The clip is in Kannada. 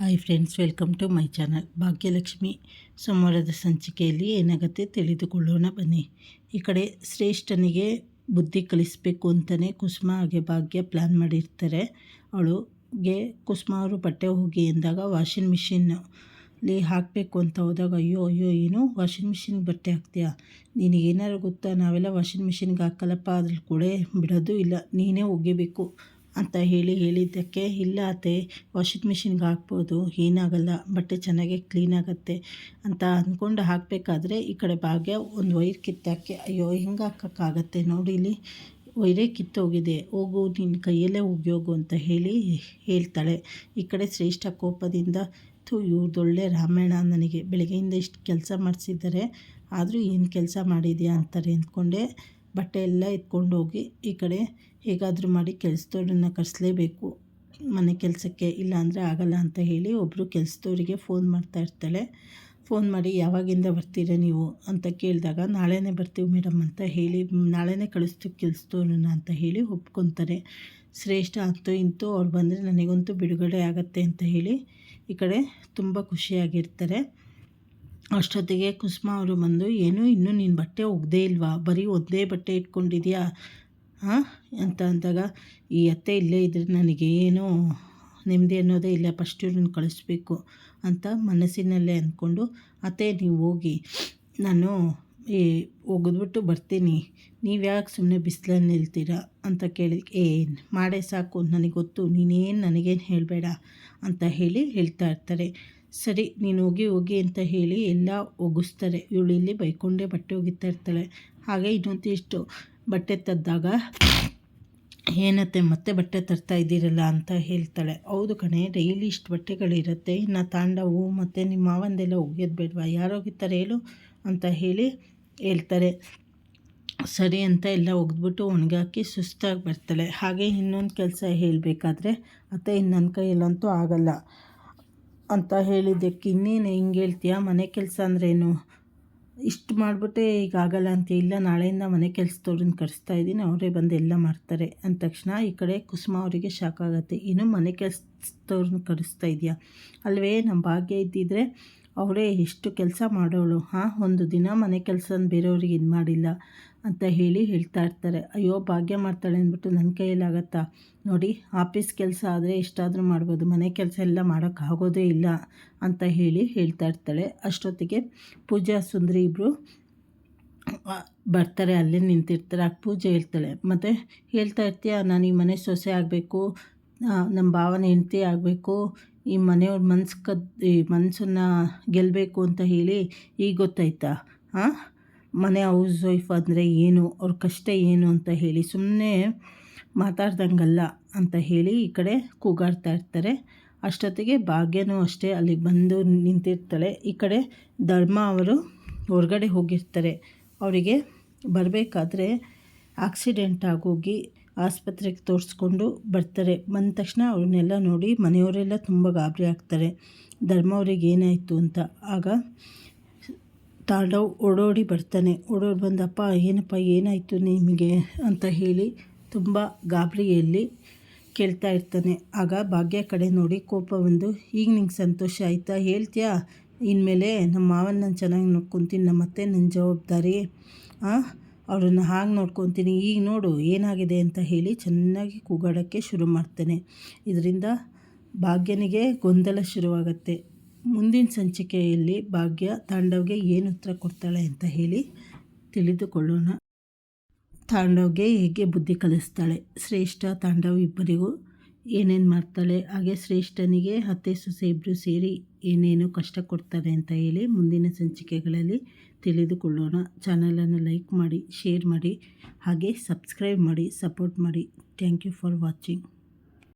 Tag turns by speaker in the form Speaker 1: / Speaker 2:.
Speaker 1: Hi friends welcome to my channel Bhagyalakshmi ಸೋಮವಾರದ ಸಂಚಿಕೆಯಲ್ಲಿ ಏನಾಗುತ್ತೆ ತಿಳಿದುಕೊಳ್ಳೋಣ ಬನ್ನಿ. ಈ ಕಡೆ ಶ್ರೇಷ್ಠನಿಗೆ ಬುದ್ಧಿ ಕಲಿಸಬೇಕು ಅಂತಲೇ ಕುಸುಮ ಹಾಗೆ ಭಾಗ್ಯ ಪ್ಲ್ಯಾನ್ ಮಾಡಿರ್ತಾರೆ. ಅವಳುಗೆ ಕುಸುಮ ಅವರು ಬಟ್ಟೆ ಹೋಗಿ ಎಂದಾಗ ವಾಷಿಂಗ್ ಮಿಷಿನ್ನಲ್ಲಿ ಹಾಕಬೇಕು ಅಂತ ಹೋದಾಗ, ಅಯ್ಯೋ ಅಯ್ಯೋ, ಏನು? ವಾಷಿಂಗ್ ಮಿಷಿನ್ ಬಟ್ಟೆ ಹಾಕ್ತೀಯಾ? ನಿನಗೇನಾದ್ರು ಗೊತ್ತಾ? ನಾವೆಲ್ಲ ವಾಷಿಂಗ್ ಮಿಷಿನ್ಗೆ ಹಾಕಲ್ಲಪ್ಪ, ಅದ್ರಲ್ಲಿ ಕೂಡ ಬಿಡೋದು ಇಲ್ಲ. ನೀನೇ ಒಗಿಬೇಕು. ಅಂತ ಹೇಳಿ ಹೇಳಿದ್ದಕ್ಕೆ, ಇಲ್ಲ ಅತ್ತೆ ವಾಷಿಂಗ್ ಮಿಷಿನ್ಗೆ ಹಾಕ್ಬೋದು, ಏನಾಗಲ್ಲ, ಬಟ್ಟೆ ಚೆನ್ನಾಗಿ ಕ್ಲೀನ್ ಆಗುತ್ತೆ ಅಂತ ಅಂದ್ಕೊಂಡು ಹಾಕಬೇಕಾದ್ರೆ ಈ ಕಡೆ ಭಾಗ್ಯ ಒಂದು ವೈರ್ ಕಿತ್ತಾಕಿ, ಅಯ್ಯೋ, ಹೆಂಗೆ ಹಾಕೋಕ್ಕಾಗತ್ತೆ ನೋಡಿ ಇಲ್ಲಿ, ವೈರೇ ಕಿತ್ತೋಗಿದೆ, ಹೋಗು ನಿನ್ನ ಕೈಯಲ್ಲೇ ಹೋಗ್ಯೋಗು ಅಂತ ಹೇಳಿ ಹೇಳ್ತಾಳೆ. ಈ ಕಡೆ ಶ್ರೇಷ್ಠ ಕೋಪದಿಂದ, ಥೂ ಇವ್ರದ್ದೊಳ್ಳೆ ರಾಮಾಯಣ ನನಗೆ ಬೆಳಗ್ಗೆಯಿಂದ ಇಷ್ಟು ಕೆಲಸ ಮಾಡಿಸಿದ್ದಾರೆ, ಆದರೂ ಏನು ಕೆಲಸ ಮಾಡಿದೆಯಾ ಅಂತಾರೆ ಅಂದ್ಕೊಂಡೆ ಬಟ್ಟೆ ಎಲ್ಲ ಎತ್ಕೊಂಡು ಹೋಗಿ ಈ ಕಡೆ ಹೇಗಾದರೂ ಮಾಡಿ ಕೆಲಸದವ್ರನ್ನ ಕರೆಸಲೇಬೇಕು. ಮನೆ ಕೆಲಸಕ್ಕೆ ಇಲ್ಲ ಅಂದರೆ ಆಗಲ್ಲ ಅಂತ ಹೇಳಿ ಒಬ್ಬರು ಕೆಲಸದವರಿಗೆ ಫೋನ್ ಮಾಡ್ತಾ ಇರ್ತಾಳೆ. ಫೋನ್ ಮಾಡಿ, ಯಾವಾಗಿಂದ ಬರ್ತೀರಾ ನೀವು? ಅಂತ ಕೇಳಿದಾಗ, ನಾಳೆನೇ ಬರ್ತೀವಿ ಮೇಡಮ್ ಅಂತ ಹೇಳಿ, ನಾಳೆನೇ ಕಳಿಸ್ತೀವಿ ಕೆಲಸದವ್ರನ್ನ ಅಂತ ಹೇಳಿ ಒಪ್ಕೊತಾರೆ. ಶ್ರೇಷ್ಠ ಅಂತೂ ಇಂತೂ ಅವ್ರು ಬಂದರೆ ನನಗಂತೂ ಬಿಡುಗಡೆ ಆಗತ್ತೆ ಅಂತ ಹೇಳಿ ಈ ಕಡೆ ತುಂಬ ಖುಷಿಯಾಗಿರ್ತಾರೆ. ಅಷ್ಟೊತ್ತಿಗೆ ಕುಸುಮ ಅವರು ಬಂದು, ಏನು ಇನ್ನೂ ನೀನು ಬಟ್ಟೆ ಒಗ್ದೇ ಇಲ್ವಾ? ಬರೀ ಒಂದೇ ಬಟ್ಟೆ ಇಟ್ಕೊಂಡಿದ್ಯಾ? ಹಾಂ ಅಂತ ಅಂದಾಗ, ಈ ಅತ್ತೆ ಇಲ್ಲೇ ಇದ್ದರೆ ನನಗೇನು ನೆಮ್ಮದಿ ಅನ್ನೋದೇ ಇಲ್ಲ. ಫಸ್ಟ್ ಇವ್ರನ್ನ ಕಳಿಸ್ಬೇಕು ಅಂತ ಮನಸ್ಸಿನಲ್ಲೇ ಅಂದ್ಕೊಂಡು, ಅತ್ತೆ, ನೀವು ಹೋಗಿ. ನಾನು ಏ ಒಗೆದ್ಬಿಟ್ಟು ಬರ್ತೀನಿ. ನೀವು ಯಾಕೆ ಸುಮ್ಮನೆ ಬಿಸಿಲಲ್ಲಿ ನಿಲ್ತೀರಾ? ಅಂತ ಕೇಳಿ ಏನು ಮಾಡೇ ಸಾಕು. ನನಗೆ ಗೊತ್ತು. ನೀನೇನು, ನನಗೇನು ಹೇಳಬೇಡ ಅಂತ ಹೇಳಿ ಹೇಳ್ತಾ ಇರ್ತಾರೆ. ಸರಿ, ನೀನು ಹೋಗಿ ಹೋಗಿ ಅಂತ ಹೇಳಿ ಎಲ್ಲ ಒಗಿಸ್ತಾರೆ ಇವಳು ಇಲ್ಲಿ ಬೈಕೊಂಡೇ ಬಟ್ಟೆ ಒಗಿತಾ ಇರ್ತಾಳೆ. ಹಾಗೆ ಇನ್ನೊಂದಿಷ್ಟು ಬಟ್ಟೆ ತದ್ದಾಗ ಏನತ್ತೆ, ಮತ್ತೆ ಬಟ್ಟೆ ತರ್ತಾ ಇದ್ದೀರಲ್ಲ ಅಂತ ಹೇಳ್ತಾಳೆ. ಹೌದು ಕಣೆ, ಡೈಲಿ ಇಷ್ಟು ಬಟ್ಟೆಗಳಿರುತ್ತೆ. ಇನ್ನು ತಾಂಡವು ಮತ್ತು ನಿಮ್ಮ ಮಾವಂದೆಲ್ಲ ಒಗೆಯೋದು ಬೇಡವಾ? ಯಾರು ಒಗಿತಾರೆ ಹೇಳು ಅಂತ ಹೇಳಿ ಹೇಳ್ತಾರೆ. ಸರಿ ಅಂತ ಎಲ್ಲ ಒಗೆದ್ಬಿಟ್ಟು ಒಣಗಾಕಿ ಸುಸ್ತಾಗಿ ಬರ್ತಾಳೆ. ಹಾಗೆ ಇನ್ನೊಂದು ಕೆಲಸ ಹೇಳಬೇಕಾದ್ರೆ, ಅತ್ತೆ ಇನ್ನು ಕೈಯಲ್ಲಂತೂ ಆಗಲ್ಲ. ಅಂತ ಹೇಳಿದ್ದಕ್ಕೆ ಇನ್ನೇನು ಹಿಂಗೆ ಹೇಳ್ತೀಯ? ಮನೆ ಕೆಲಸ ಅಂದ್ರೇನು? ಇಷ್ಟು ಮಾಡಿಬಿಟ್ಟೆ ಈಗ ಆಗಲ್ಲ ಅಂತ ಇಲ್ಲ, ನಾಳೆಯಿಂದ ಮನೆ ಕೆಲಸದವ್ರನ್ನ ಕರೆಸ್ತಾ ಇದ್ದೀನಿ, ಅವರೇ ಬಂದು ಎಲ್ಲ ಮಾಡ್ತಾರೆ ಅಂದ ತಕ್ಷಣ ಈ ಕಡೆ ಕುಸುಮ ಅವರಿಗೆ ಶಾಕ್ ಆಗುತ್ತೆ. ಇನ್ನು ಮನೆ ಕೆಲಸದವ್ರನ್ನ ಕರೆಸ್ತಾ ಇದೆಯಾ ಅಲ್ವೇ ನಮ್ಮ ಭಾಗ್ಯ ಇದ್ದಿದ್ರೆ ಅವರೇ ಎಷ್ಟು ಕೆಲಸ ಮಾಡೋಳು, ಹಾಂ? ಒಂದು ದಿನ ಮನೆ ಕೆಲಸ ಬೇರೆಯವ್ರಿಗೆ ಇದು ಮಾಡಿಲ್ಲ ಅಂತ ಹೇಳಿ ಹೇಳ್ತಾ ಇರ್ತಾರೆ. ಅಯ್ಯೋ, ಭಾಗ್ಯ ಮಾಡ್ತಾಳೆ ಅಂದ್ಬಿಟ್ಟು ನನ್ನ ಕೈಯಲ್ಲಾಗತ್ತಾ ನೋಡಿ, ಆಫೀಸ್ ಕೆಲಸ ಆದರೆ ಎಷ್ಟಾದರೂ ಮಾಡ್ಬೋದು. ಮನೆ ಕೆಲಸ ಎಲ್ಲ ಮಾಡೋಕ್ಕಾಗೋದೇ ಇಲ್ಲ ಅಂತ ಹೇಳಿ ಹೇಳ್ತಾ ಇರ್ತಾಳೆ. ಅಷ್ಟೊತ್ತಿಗೆ ಪೂಜಾ, ಸುಂದರಿ ಇಬ್ಬರು ಬರ್ತಾರೆ. ಅಲ್ಲೇ ನಿಂತಿರ್ತಾರೆ. ಆ ಪೂಜೆ ಹೇಳ್ತಾಳೆ, ಮತ್ತು ಹೇಳ್ತಾ ಇರ್ತೀಯ? ನಾನು ಈ ಮನೆ ಸೊಸೆ ಆಗಬೇಕು. ನಮ್ಮ ಭಾವನೆ ಹೆಂಡತಿ ಆಗಬೇಕು. ಈ ಮನೆಯವ್ರ ಮನ್ಸು ಕದ್, ಈ ಮನಸ್ಸನ್ನು ಗೆಲ್ಲಬೇಕು ಅಂತ ಹೇಳಿ ಈಗ ಗೊತ್ತಾಯ್ತಾ? ಹಾಂ ಮನೆ ಹೌಸ್ ವೈಫ್ ಅಂದರೆ ಏನು? ಅವ್ರ ಕಷ್ಟ ಏನು ಅಂತ ಹೇಳಿ ಸುಮ್ಮನೆ ಮಾತಾಡ್ದಂಗಲ್ಲ ಅಂತ ಹೇಳಿ ಈ ಕಡೆ ಕೂಗಾಡ್ತಾ ಇರ್ತಾರೆ. ಅಷ್ಟೊತ್ತಿಗೆ ಭಾಗ್ಯನೂ ಅಷ್ಟೇ ಅಲ್ಲಿಗೆ ಬಂದು ನಿಂತಿರ್ತಾಳೆ. ಈ ಕಡೆ ಧರ್ಮ ಅವರು ಹೊರಗಡೆ ಹೋಗಿರ್ತಾರೆ. ಅವರಿಗೆ ಬರಬೇಕಾದ್ರೆ ಆಕ್ಸಿಡೆಂಟ್ ಆಗೋಗಿ ಆಸ್ಪತ್ರೆಗೆ ತೋರಿಸ್ಕೊಂಡು ಬರ್ತಾರೆ. ಬಂದ ತಕ್ಷಣ ಅವ್ರನ್ನೆಲ್ಲ ನೋಡಿ ಮನೆಯವರೆಲ್ಲ ತುಂಬ ಗಾಬರಿ ಆಗ್ತಾರೆ. ಧರ್ಮ ಅವ್ರಿಗೆ ಏನಾಯಿತು ಅಂತ. ಆಗ ತಾಂಡವ್ ಓಡೋಡಿ ಬರ್ತಾನೆ. ಓಡೋಡಿ ಬಂದಪ್ಪ, ಏನಪ್ಪ, ಏನಾಯಿತು ನಿಮಗೆ? ಅಂತ ಹೇಳಿ ತುಂಬ ಗಾಬರಿಯಲ್ಲಿ ಕೇಳ್ತಾ ಇರ್ತಾನೆ. ಆಗ ಭಾಗ್ಯ ಕಡೆ ನೋಡಿ ಕೋಪ ಬಂದು, ಈಗ ನಿಂಗೆ ಸಂತೋಷ ಆಯಿತಾ? ಹೇಳ್ತೀಯಾ? ಇನ್ಮೇಲೆ ನಮ್ಮ ಮಾವನ ನಾನು ಚೆನ್ನಾಗಿ ನೋಡ್ಕೊತೀನಿ ನಮ್ಮ ಅತ್ತೆ ನನ್ನ ಜವಾಬ್ದಾರಿ. ಅವ್ರನ್ನ ಹಾಗೆ ನೋಡ್ಕೊತೀನಿ. ಈಗ ನೋಡು, ಏನಾಗಿದೆ? ಅಂತ ಹೇಳಿ ಚೆನ್ನಾಗಿ ಕೂಗಾಡೋಕ್ಕೆ ಶುರು ಮಾಡ್ತಾನೆ. ಇದರಿಂದ ಭಾಗ್ಯನಿಗೆ ಗೊಂದಲ ಶುರುವಾಗುತ್ತೆ. ಮುಂದಿನ ಸಂಚಿಕೆಯಲ್ಲಿ ಭಾಗ್ಯ ತಾಂಡವ್ಗೆ ಏನು ಉತ್ತರ ಕೊಡ್ತಾಳೆ ಅಂತ ಹೇಳಿ ತಿಳಿದುಕೊಳ್ಳೋಣ. ತಾಂಡವ್ಗೆ ಹೇಗೆ ಬುದ್ಧಿ ಕಲಿಸ್ತಾಳೆ? ಶ್ರೇಷ್ಠ ತಾಂಡವ್ ಇಬ್ಬರಿಗೂ ಏನೇನು ಮಾಡ್ತಾಳೆ? ಹಾಗೆ ಶ್ರೇಷ್ಠನಿಗೆ ಅತ್ತೆ, ಸೊಸೆ ಇಬ್ಬರು ಸೇರಿ ಏನೇನು ಕಷ್ಟ ಕೊಡ್ತಾರೆ ಅಂತ ಹೇಳಿ ಮುಂದಿನ ಸಂಚಿಕೆಗಳಲ್ಲಿ ತಿಳಿದುಕೊಳ್ಳೋಣ. ಚಾನಲನ್ನು ಲೈಕ್ ಮಾಡಿ, ಶೇರ್ ಮಾಡಿ, ಹಾಗೆ ಸಬ್ಸ್ಕ್ರೈಬ್ ಮಾಡಿ, ಸಪೋರ್ಟ್ ಮಾಡಿ. Thank you for watching.